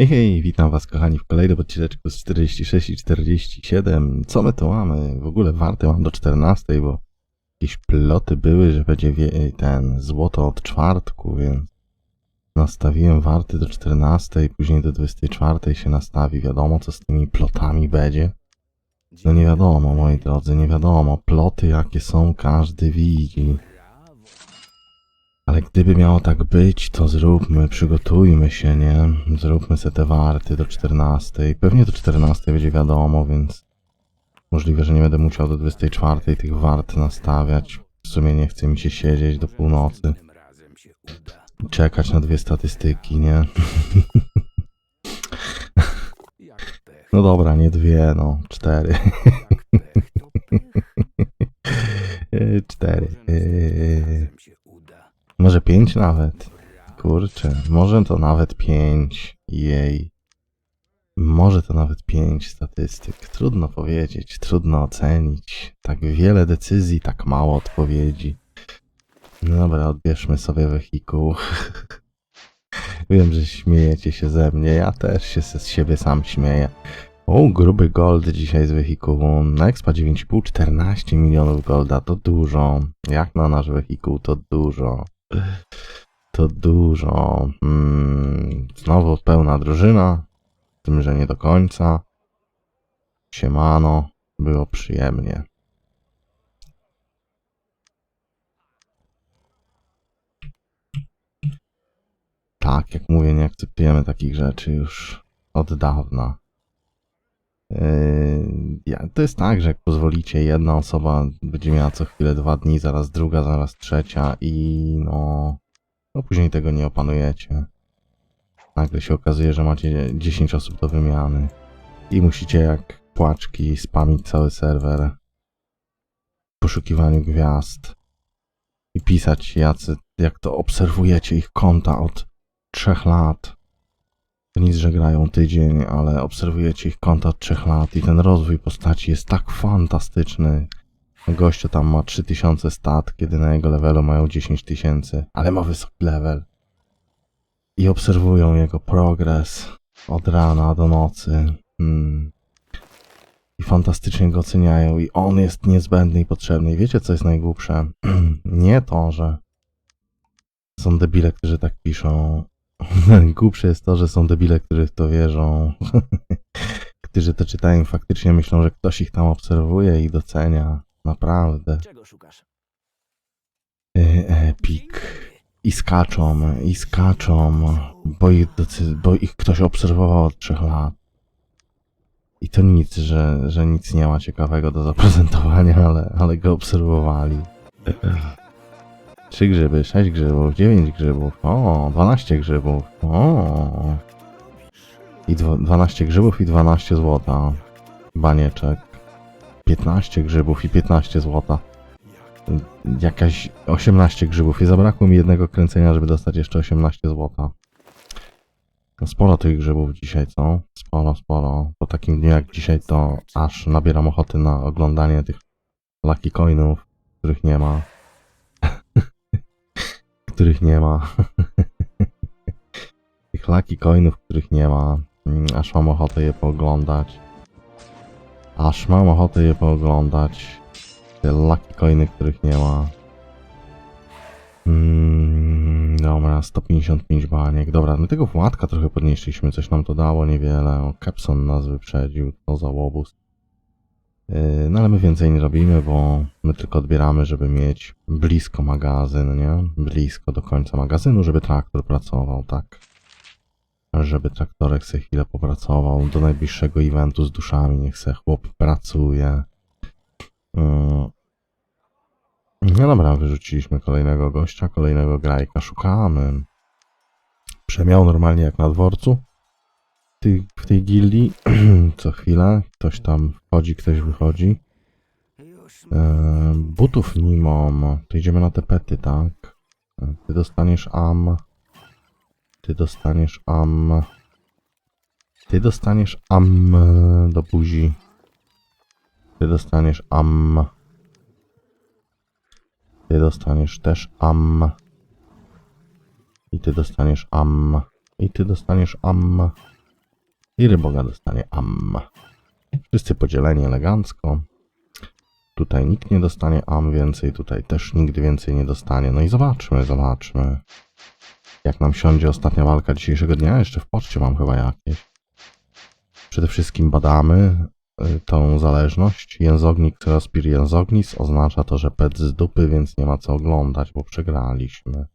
Hej, hej, witam was kochani w kolejnym odcineczku z 46 i 47. Co my tu mamy? W ogóle warte mam do 14, bo jakieś ploty były, że będzie ten złoto od czwartku, więc nastawiłem warty do 14, później do 24 się nastawi. Wiadomo co z tymi plotami będzie. No nie wiadomo, moi drodzy, nie wiadomo. Ploty jakie są, każdy widzi. Ale gdyby miało tak być, to zróbmy, przygotujmy się, nie? Zróbmy se te warty do 14. Pewnie do 14 będzie wiadomo, więc możliwe, że nie będę musiał do 24 tych wart nastawiać. W sumie nie chce mi się siedzieć do północy. Czekać na dwie statystyki, nie? No dobra, nie dwie, no, cztery. Cztery. Może pięć nawet. Kurczę, może to nawet pięć. Jej. Może to nawet pięć statystyk. Trudno powiedzieć, trudno ocenić. Tak wiele decyzji, tak mało odpowiedzi. No dobra, odbierzmy sobie wehikuł. Wiem, że śmiejecie się ze mnie, ja też się z siebie sam śmieję. O, gruby gold dzisiaj z wehikułu. Na Expa 9,5 14 milionów golda to dużo. Jak na nasz wehikuł to dużo. To dużo. Mm, znowu pełna drużyna. Z tym, że nie do końca. Siemano. Było przyjemnie. Tak, jak mówię, nie akceptujemy takich rzeczy już od dawna. Yy, to jest tak, że jak pozwolicie, jedna osoba będzie miała co chwilę dwa dni, zaraz druga, zaraz trzecia i no, no później tego nie opanujecie. Nagle się okazuje, że macie 10 osób do wymiany i musicie jak płaczki spamić cały serwer w poszukiwaniu gwiazd i pisać jacy, jak to obserwujecie ich konta od trzech lat. To nic, że grają tydzień, ale obserwujecie ich konta od 3 lat i ten rozwój postaci jest tak fantastyczny. Gościu tam ma 3000 stat, kiedy na jego levelu mają 10 tysięcy, ale ma wysoki level. I obserwują jego progres od rana do nocy. Hmm. I fantastycznie go oceniają i on jest niezbędny i potrzebny. I wiecie co jest najgłupsze? Nie to, że są debile, którzy tak piszą, Głupsze jest to, że są debile, którzy w to wierzą. którzy to czytają i faktycznie myślą, że ktoś ich tam obserwuje i docenia. Naprawdę. Czego szukasz? E, Epic. I skaczą, i skaczą, bo ich, bo ich ktoś obserwował od trzech lat. I to nic, że, że nic nie ma ciekawego do zaprezentowania, ale, ale go obserwowali. Trzy grzyby, sześć grzybów, dziewięć grzybów, o, 12 grzybów, o. I dwa- 12 grzybów i 12 złota. Banieczek. 15 grzybów i 15 złota. Jakaś 18 grzybów i zabrakło mi jednego kręcenia, żeby dostać jeszcze 18 złota. No sporo tych grzybów dzisiaj, co? Sporo, sporo. Po takim dniu jak dzisiaj to aż nabieram ochoty na oglądanie tych lucky coinów, których nie ma których nie ma. Tych lucky coinów, których nie ma. Mm, Aż mam ochotę je pooglądać. Aż mam ochotę je pooglądać. Te lucky coiny, których nie ma. Mm, dobra, 155 baniek. Dobra, my tego Władka trochę podnieśliśmy, coś nam to dało niewiele. O, Capson nas wyprzedził, to za łobuz. Yy, No ale my więcej nie robimy, bo my tylko odbieramy, żeby mieć blisko magazyn, nie? Blisko do końca magazynu, żeby traktor pracował, tak? Żeby traktorek se chwilę popracował. Do najbliższego eventu z duszami niech se chłop pracuje. Yy. No dobra, wyrzuciliśmy kolejnego gościa, kolejnego grajka. Szukamy. Przemiał normalnie jak na dworcu tej, w tej gildii co chwilę ktoś tam wchodzi, ktoś wychodzi. E, butów nie mam. To idziemy na te pety, tak? Ty dostaniesz am. Ty dostaniesz am. Ty dostaniesz am do buzi. Ty dostaniesz am. Ty dostaniesz też am. I ty dostaniesz am. I ty dostaniesz am. I ryboga dostanie am. Wszyscy podzieleni elegancko. Tutaj nikt nie dostanie am więcej, tutaj też nikt więcej nie dostanie. No i zobaczmy, zobaczmy. Jak nam siądzie ostatnia walka dzisiejszego dnia? Jeszcze w poczcie mam chyba jakieś. Przede wszystkim badamy y, tą zależność. Jęzognik Xerospir Jęzognis oznacza to, że pet z dupy, więc nie ma co oglądać, bo przegraliśmy.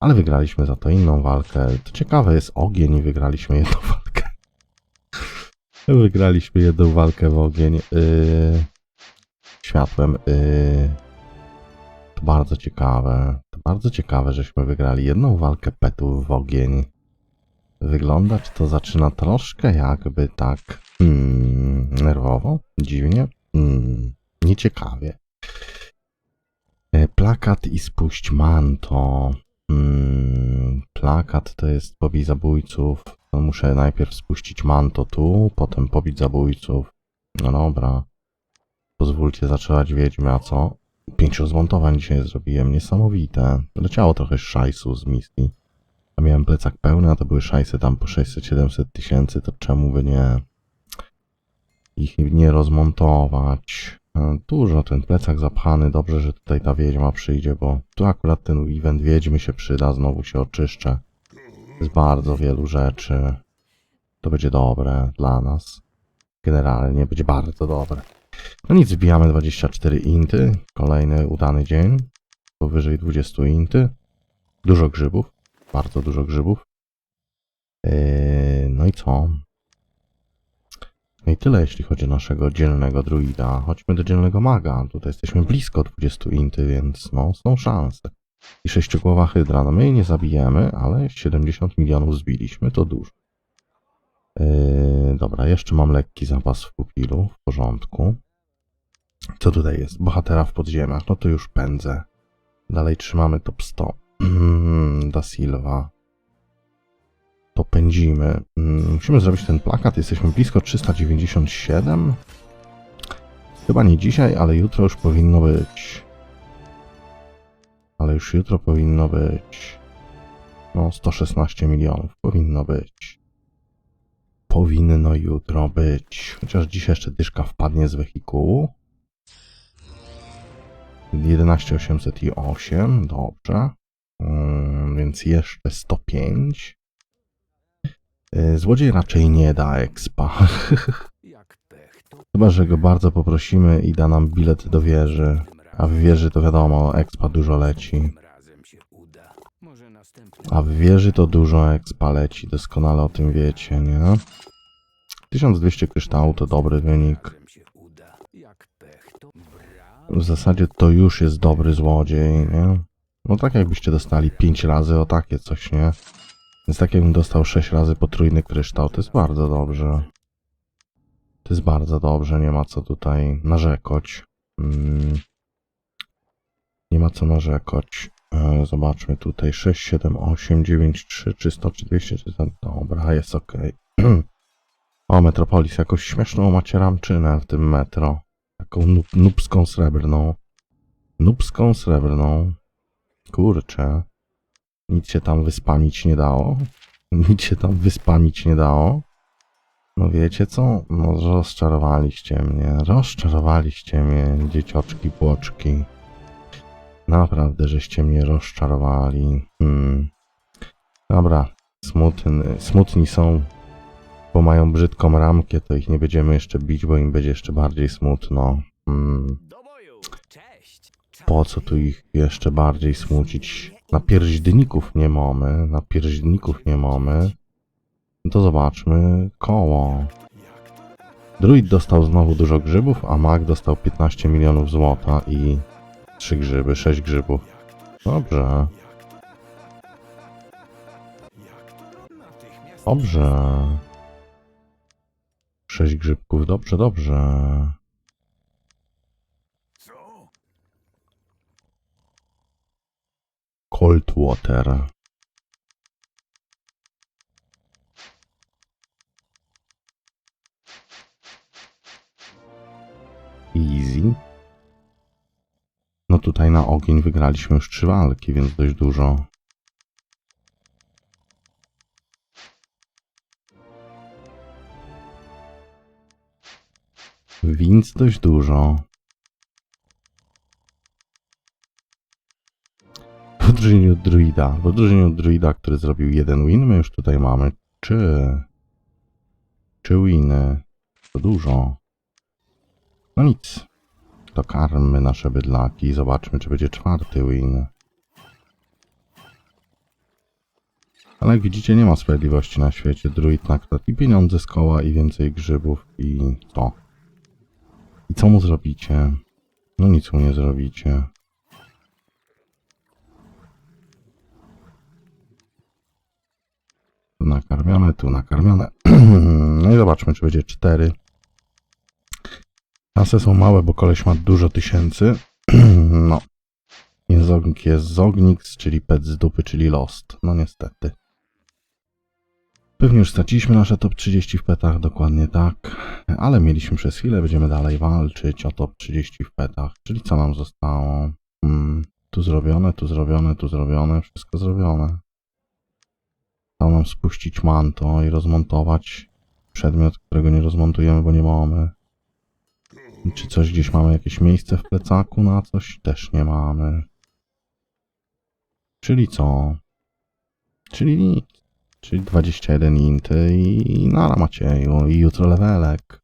Ale wygraliśmy za to inną walkę. To ciekawe jest ogień i wygraliśmy jedną walkę. Wygraliśmy jedną walkę w ogień. Yy, światłem. Yy, to bardzo ciekawe. To bardzo ciekawe, żeśmy wygrali jedną walkę petów w ogień. Wyglądać to zaczyna troszkę jakby tak hmm, nerwowo, dziwnie, hmm, nieciekawie. E, Plakat i spuść manto. Hmm, plakat to jest pobij zabójców. To muszę najpierw spuścić manto tu, potem pobić zabójców. No dobra. Pozwólcie zaczynać wiedźmy, a co? Pięciu zmontowań dzisiaj zrobiłem, niesamowite. Leciało trochę szajsu z misji. A miałem plecak pełny, a to były szajsy tam po 600-700 tysięcy, to czemu by nie ich nie rozmontować? E, Dużo ten plecak zapchany, dobrze, że tutaj ta wiedźma przyjdzie, bo tu akurat ten event wiedźmy się przyda, znowu się oczyszczę. Z bardzo wielu rzeczy. To będzie dobre dla nas. Generalnie będzie bardzo dobre. No nic, wbijamy 24 inty. Kolejny udany dzień. Powyżej 20 inty. Dużo grzybów. Bardzo dużo grzybów. Yy, no i co? No i tyle, jeśli chodzi o naszego dzielnego druida. Chodźmy do dzielnego maga. Tutaj jesteśmy blisko 20 inty, więc no, są szanse. I sześciogłowa hydra. No my jej nie zabijemy, ale 70 milionów zbiliśmy, to dużo. Yy, dobra, jeszcze mam lekki zapas w pupilu, w porządku. Co tutaj jest? Bohatera w podziemiach. No to już pędzę. Dalej trzymamy top 100. Mm, da Silva. To pędzimy. Mm, Musimy zrobić ten plakat. Jesteśmy blisko 397. Chyba nie dzisiaj, ale jutro już powinno być. Ale już jutro powinno być. No, 116 milionów. Powinno być. Powinno jutro być. Chociaż dzisiaj jeszcze dyszka wpadnie z wehikułu. 11808, dobrze. Mm, więc jeszcze 105. Y, Złodziej raczej nie da expa. Chyba, że go bardzo poprosimy i da nam bilet do wieży. A w wieży to wiadomo, expa dużo leci. A w wieży to dużo expa leci, doskonale o tym wiecie, nie? 1200 kryształu to dobry wynik. W zasadzie to już jest dobry złodziej, nie? No tak jakbyście dostali 5 razy o takie coś, nie? Więc tak jakbym dostał 6 razy potrójny kryształ, to jest bardzo dobrze. To jest bardzo dobrze, nie ma co tutaj narzekać. Mm. Nie ma co narzekać. E, Zobaczmy tutaj 6, 7, 8, 9, 3, 300 czy 200, 300. Dobra, jest ok. o, Metropolis, jakąś śmieszną macie ramczynę w tym metro. Taką nub, nubską srebrną. Nubską srebrną. Kurczę. Nic się tam wyspamić nie dało. Nic się tam wyspamić nie dało. No wiecie co? No rozczarowaliście mnie. Rozczarowaliście mnie, dziecioczki, płoczki. Naprawdę, żeście mnie rozczarowali. Hmm. Dobra, smutny, smutni są, bo mają brzydką ramkę, to ich nie będziemy jeszcze bić, bo im będzie jeszcze bardziej smutno. Hmm. Po co tu ich jeszcze bardziej smucić? Na pierźdników nie mamy, na pierźdników nie mamy. To zobaczmy koło. Druid dostał znowu dużo grzybów, a mag dostał 15 milionów złota i 3 grzyby, 6 grzybów. Dobrze, dobrze. 6 grzybków, dobrze, dobrze. Co? Cold water. Tutaj na ogień wygraliśmy już trzy walki, więc dość dużo. Więc dość dużo. W odróżnieniu druida, w odróżnieniu druida, który zrobił jeden win, my już tutaj mamy czy... czy winy. To dużo. No nic, to karmy nasze bydlaki zobaczmy, czy będzie czwarty win. Ale jak widzicie, nie ma sprawiedliwości na świecie. Druid nakradł i pieniądze z koła, i więcej grzybów, i to. I co mu zrobicie? No nic mu nie zrobicie. Tu nakarmione, tu nakarmione. No i zobaczmy, czy będzie cztery. Szanse są małe, bo koleś ma dużo tysięcy. No. Jest ognik, jest Zognix, czyli pet z dupy, czyli Lost. No niestety. Pewnie już straciliśmy nasze top 30 w petach, dokładnie tak. Ale mieliśmy przez chwilę, będziemy dalej walczyć o top 30 w petach. Czyli co nam zostało? Hmm, tu zrobione, tu zrobione, tu zrobione, wszystko zrobione. Dał nam spuścić manto i rozmontować przedmiot, którego nie rozmontujemy, bo nie mamy. Czy coś gdzieś mamy jakieś miejsce w plecaku na coś? Też nie mamy. Czyli co? Czyli nic. Czyli 21 inty i nara Macieju i jutro levelek.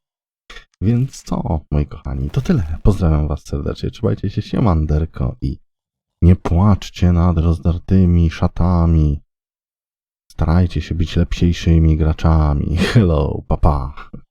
Więc co, moi kochani, to tyle. Pozdrawiam was serdecznie. Trzymajcie się, siemanderko i nie płaczcie nad rozdartymi szatami. Starajcie się być lepsiejszymi graczami. Hello, papa. Pa.